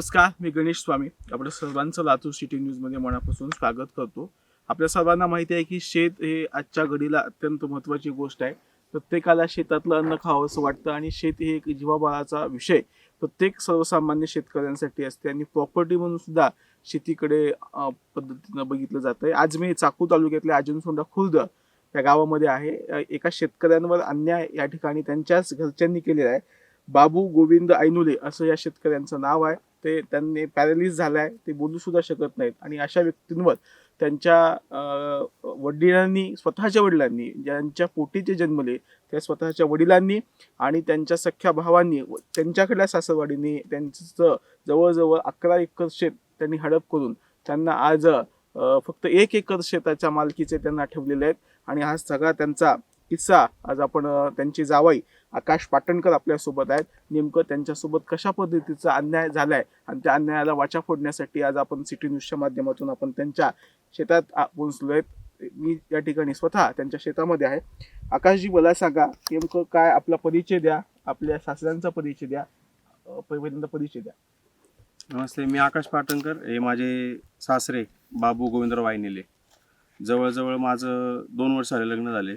नमस्कार मी गणेश स्वामी. आपल्या सर्वांचं लातूर सिटी न्यूजमध्ये मनापासून स्वागत करतो. आपल्या सर्वांना माहिती आहे की शेत हे आजच्या घडीला अत्यंत महत्त्वाची गोष्ट आहे. प्रत्येकाला शेतातलं अन्न खावं असं वाटतं आणि शेत हे एक जीवाभाराचा विषय. प्रत्येक सर्वसामान्य शेतकऱ्यांसाठी असते आणि प्रॉपर्टी म्हणून सुद्धा शेतीकडे पद्धतीनं बघितलं जातं आहे. आज मी चाकू तालुक्यातल्या अजनसोंडा खुर्द या गावामध्ये आहे. एका शेतकऱ्यांवर अन्याय या ठिकाणी त्यांच्याच घरच्यांनी केलेला आहे. बाबू गोविंद ऐनुले असं या शेतकऱ्यांचं नाव आहे. ते त्यांनी पॅरालिस झालाय ते बोलू सुद्धा शकत नाहीत. आणि अशा व्यक्तींवर त्यांच्या वडिलांनी स्वतःच्या वडिलांनी ज्यांच्या पोटीचे जन्मले त्या स्वतःच्या वडिलांनी आणि त्यांच्या सख्या भावांनी व त्यांच्याकडल्या सासरवाडीने त्यांचं जवळजवळ अकरा एकर शेत त्यांनी हडप करून त्यांना आज फक्त एक एकर शेताच्या मालकीचे त्यांना ठेवलेले आहेत. आणि हा सगळा त्यांचा किस्सा आज आपण त्यांची जावाई आकाश पाटणकर आपल्यासोबत आहेत. नेमकं त्यांच्यासोबत कशा पद्धतीचा अन्याय झालाय आणि त्या अन्यायाला वाचा फोडण्यासाठी आज आपण सिटी न्यूजच्या माध्यमातून आपण त्यांच्या शेतात पोहोचलो आहेत मी या ठिकाणी स्वतः त्यांच्या शेतामध्ये आहे. आकाशजी मला सांगा नेमकं काय आपला परिचय द्या? आपल्या सासऱ्यांचा परिचय द्या. पहिल्यांदा परिचय द्या. नमस्ते मी आकाश पाटणकर. हे माझे सासरे बाबू गोविंदराव वायनिले. जवळजवळ माझं दोन वर्ष झाले लग्न झाले.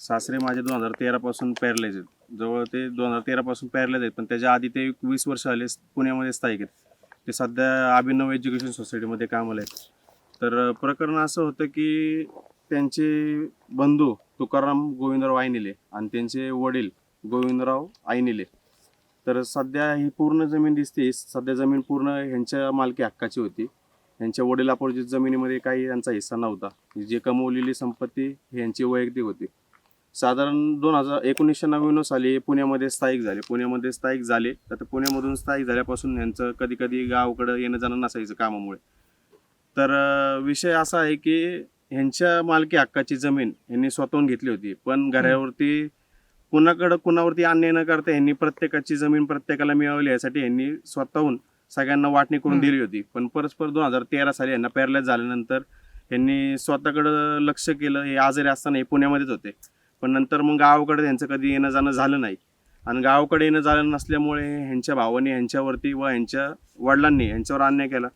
सासरे माझे दोन हजार तेरापासून पॅरलाइज आहेत. जवळ ते दोन हजार तेरापासून पॅरलाइज आहेत पण त्याच्या आधी ते एक वीस वर्ष आले पुण्यामध्ये स्थायिक आहेत. ते सध्या अभिनव एज्युकेशन सोसायटीमध्ये कामाला आहेत. तर प्रकरण असं होतं की त्यांचे बंधू तुकाराम गोविंदराव आयनिले आणि त्यांचे वडील गोविंदराव आयनिले. तर सध्या ही पूर्ण जमीन दिसते सध्या जमीन पूर्ण ह्यांच्या मालकी हक्काची होती. यांच्या वडिलापोरची जमिनीमध्ये काही यांचा हिस्सा नव्हता. जे कमवलेली संपत्ती ही यांची वैयक्तिक होती. साधारण दोन हजार एकोणीसशे नव्याण्णव साली पुण्यामध्ये स्थायिक झाले. पुण्यामध्ये स्थायिक झाले. तर पुण्यामधून स्थायिक झाल्यापासून यांचं कधी कधी गावाकडं येणं जाणं नसायचं कामामुळे. तर विषय असा आहे की ह्यांच्या मालकी हक्काची जमीन यांनी स्वतःहून घेतली होती. पण घरावरती कुणाकडं कुणावरती अन्याय न करता यांनी प्रत्येकाची जमीन प्रत्येकाला मिळवली यासाठी यांनी स्वतःहून सगळ्यांना वाटणी करून. दिली होती. पण परस्पर दोन हजार तेरा साली यांना पॅरलाइज झाल्यानंतर यांनी स्वतःकडं लक्ष केलं. हे आजारी असताना हे पुण्यामध्येच होते. पण नंतर मग गावाकडे त्यांचं कधी येणं जाणं झालं नाही. आणि गावाकडे येणं झालं नसल्यामुळे ह्यांच्या भावाने ह्यांच्यावरती व ह्यांच्या वडिलांनी ह्यांच्यावर अन्याय केला.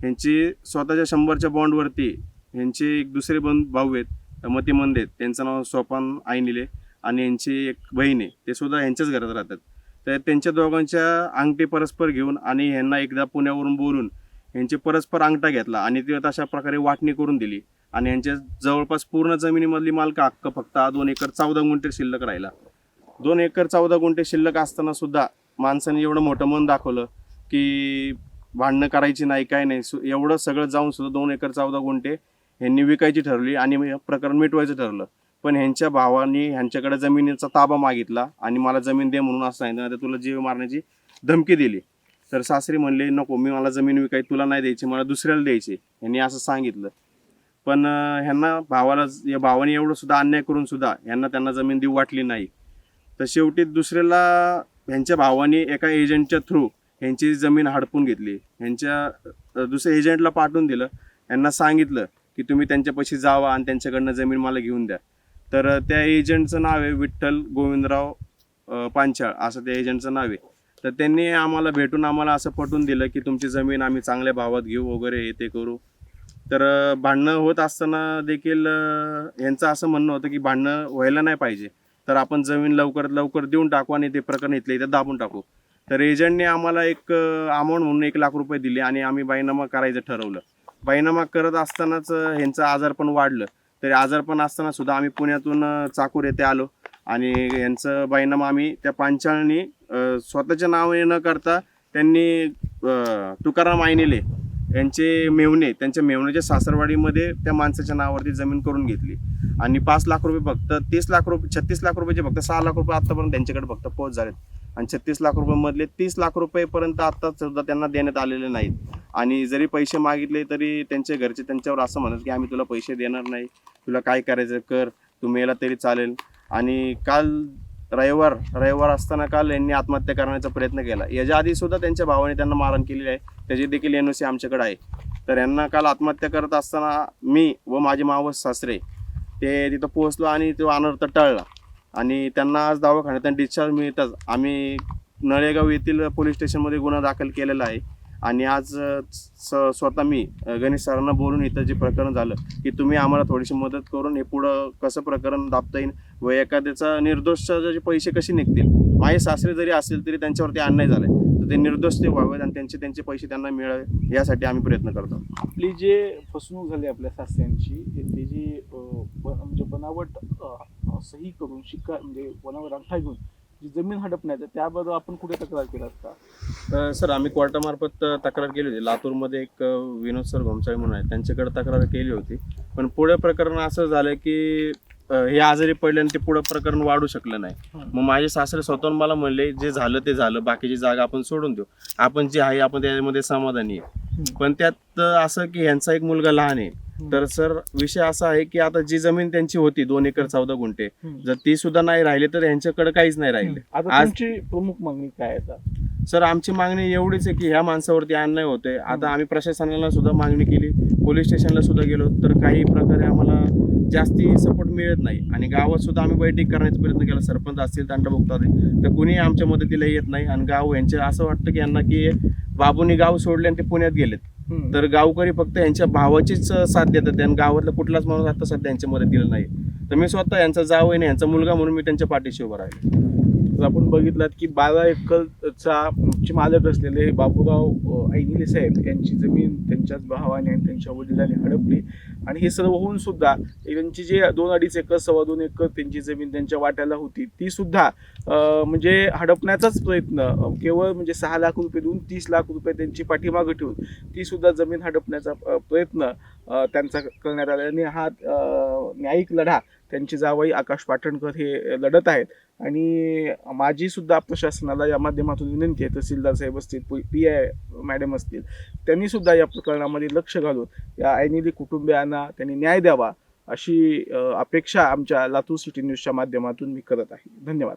ह्यांची स्वतःच्या शंभरच्या बॉन्डवरती ह्यांचे एक दुसरे बंद भाऊ आहेत मतिमंद आहेत. त्यांचं नाव सोपान आईनिले आणि यांची एक बहीण आहे. ते सुद्धा यांच्याच घरात राहतात. तर त्यांच्या दोघांच्या अंगठी परस्पर घेऊन आणि ह्यांना एकदा पुण्यावरून बोलून यांची परस्पर अंगठा घेतला आणि ते तशा प्रकारे वाटणी करून दिली. आणि यांच्या जवळपास पूर्ण जमिनीमधली मालक हक्क फक्त दोन एकर चौदा गुंठे शिल्लक राहिला. दोन एकर चौदा गुंठे शिल्लक असताना सुद्धा माणसाने एवढं मोठं मन दाखवलं की भांडणं करायची नाही काय नाही सु- एवढं सगळं जाऊन सुद्धा दोन एकर चौदा गुंठे ह्यांनी विकायची ठरली आणि प्रकरण मिटवायचं ठरलं. पण ह्यांच्या भावाने ह्यांच्याकडे जमिनीचा ताबा मागितला आणि मला जमीन दे म्हणून असं सांगितलं. तर तुला जीव मारण्याची धमकी दिली. तर सासरी म्हणले नको मी मला जमीन विकाय तुला नाही द्यायची मला दुसऱ्याला द्यायची. ह्यांनी असं सांगितलं. पण ह्यांना भावाला या भावाने एवढं सुद्धा अन्याय करून सुद्धा ह्यांना त्यांना जमीन देऊ वाटली नाही. तर शेवटी दुसऱ्याला ह्यांच्या भावाने एका एजंटच्या थ्रू ह्यांची जमीन हडपून घेतली. ह्यांच्या दुसऱ्या एजंटला पाठवून दिलं. यांना सांगितलं की तुम्ही त्यांच्यापाशी जावा आणि त्यांच्याकडनं जमीन मला घेऊन द्या. तर त्या एजंटचं नाव आहे विठ्ठल गोविंदराव पांचाळ. असं त्या एजंटचं नाव आहे. तर त्यांनी आम्हाला भेटून आम्हाला असं पटवून दिलं की तुमची जमीन आम्ही चांगल्या भावात घेऊ वगैरे हे ते करू. तर भांडणं होत असताना देखील यांचं असं म्हणणं होतं की भांडणं व्हायला नाही पाहिजे. तर आपण जमीन लवकरात लवकर देऊन टाकू आणि ते प्रकरण इथले इथं दाबून टाकू. तर एजंटने आम्हाला एक अमाऊंट म्हणून एक लाख रुपये दिले आणि आम्ही बाईनामा करायचं ठरवलं. बाईनामा करत असतानाच ह्यांचं आजार पण वाढलं. तरी आजारपण असताना सुद्धा आम्ही पुण्यातून चाकूर येथे आलो. आणि यांचं बाईनामा आम्ही त्या पांचाळनी स्वतःच्या नावाने न करता त्यांनी तुकाराम आयनेले यांचे मेवणे त्यांच्या मेवण्याच्या सासरवाडीमध्ये त्या माणसाच्या नावावरती जमीन करून घेतली. आणि पाच लाख रुपये फक्त तीस लाख रुपये छत्तीस लाख रुपयाचे फक्त सहा लाख रुपये आत्तापर्यंत त्यांच्याकडे फक्त पोहोच झालेत. आणि छत्तीस लाख रुपयामधले तीस लाख रुपयेपर्यंत आत्ता सुद्धा त्यांना देण्यात आलेले नाहीत. आणि जरी पैसे मागितले तरी त्यांचे घरचे त्यांच्यावर असं म्हणत की आम्ही तुला पैसे देणार नाही तुला काय करायचं कर तू मेला तरी चालेल. आणि काल रविवार रविवार असताना काल यांनी आत्महत्या करण्याचा प्रयत्न केला. याच्या आधी सुद्धा त्यांच्या भावाने त्यांना मारण केलेली आहे. त्याची देखील एन ओ सी आमच्याकडे आहे. तर यांना काल आत्महत्या करत असताना मी व माझे मावस सासरे ते तिथं पोहोचलो आणि तो अनर्थ टळला. आणि त्यांना आज दवाखान्यात डिस्चार्ज मिळताच आम्ही नळेगाव येथील पोलीस स्टेशनमध्ये गुन्हा दाखल केलेला आहे. आणि आज स- स्वतः मी गणेश सरांना बोलून इथं जे प्रकरण झालं की तुम्ही आम्हाला थोडीशी मदत करून हे पुढं कसं प्रकरण दाबता येईल व एखाद्याचा निर्दोष जे पैसे कसे निघतील? माझे सासरे जरी असेल तरी त्यांच्यावरती अन्याय झालाय. तर ते निर्दोष ते व्हावेत आणि त्यांचे त्यांचे पैसे त्यांना मिळावे यासाठी आम्ही प्रयत्न करतो. आपली जे फसवणूक झाली आपल्या सासऱ्यांची ते जी म्हणजे बनावट सही करून शिक्का म्हणजे बनावट अंगठा घेऊन जी जमीन हडपण्याचं त्याबद्दल आपण कुठे तक्रार केलात का? अ, सर आम्ही कोर्टामार्फत अ, तक्रार केली होती. लातूरमध्ये एक अ, विनोद सर घोमसाळे म्हणून आहेत. त्यांच्याकडे तक्रार केली होती. पण पुढे प्रकरण असं झालं की अ, हे आजारी पडले आणि ते पुढं प्रकरण वाढू शकलं नाही. मग माझे सासरे स्वतःहून मला म्हणले जे झालं ते झालं बाकीची जागा आपण सोडून देऊ. आपण जे आहे आपण त्यामध्ये समाधानी आहे. पण त्यात अ, असं की यांचा एक मुलगा लहान आहे. तर सर विषय असा आहे की आता जी जमीन त्यांची होती दोन एकर चौदा गुंठे. जर ती सुद्धा नाही राहिली तर यांच्याकडे काहीच नाही राहिले. आता आज- तुमची प्रमुख मागणी काय आहे आता? सर आमची मागणी एवढीच आहे की ह्या माणसावरती अन्याय होते आता आम्ही प्रशासनाला सुद्धा मागणी केली पोलीस स्टेशनला सुद्धा गेलो तर काही प्रकारे आम्हाला जास्ती सपोर्ट मिळत नाही. आणि गावात सुद्धा आम्ही बैठक करण्याचा प्रयत्न केला सरपंच असतील तांडा असतील तर कुणी आमच्या मदतीला येत नाही. आणि गाव यांचे असं वाटतं की यांना की बाबूनी गाव सोडले आणि ते पुण्यात गेलेत. तर गावकरी फक्त यांच्या भावाचीच साथ देतात. आणि गावातला कुठलाच माणूस आता सध्या यांच्या मदतीला नाही तर मी स्वतः यांचा जाव आहे यांचा मुलगा म्हणून मी त्यांच्या पाठीशी उभा राहिले. जर आपण बघितलात की बारा एकरचा चे मालक असलेले बाबूराव ऐनिले साहेब यांची जमीन त्यांच्याच भावाने आणि त्यांच्या वडिलांनी हडपली. आणि हे सर्व होऊन सुद्धा त्यांची जे दोन अडीच एकर सव्वा दोन एकर त्यांची जमीन त्यांच्या वाट्याला होती ती सुद्धा म्हणजे हडपण्याचाच प्रयत्न केवळ म्हणजे सहा लाख रुपये देऊन तीस लाख रुपये त्यांची पाठीमागं ठेवून ती सुद्धा जमीन हडपण्याचा प्रयत्न त्यांचा करण्यात आला. आणि हा न्यायिक लढा त्यांची जावई आकाश पाटणकर हे लढत आहेत. आणि माझी सुद्धा प्रशासनाला या माध्यमातून विनंती आहे तहसीलदार साहेब असतील पी आय मॅडम असतील त्यांनी सुद्धा या प्रकरणामध्ये लक्ष घालून या ऐनिली कुटुंबियांना त्यांनी न्याय द्यावा अशी अपेक्षा आमच्या लातूर सिटी न्यूजच्या माध्यमातून मी करत आहे. धन्यवाद.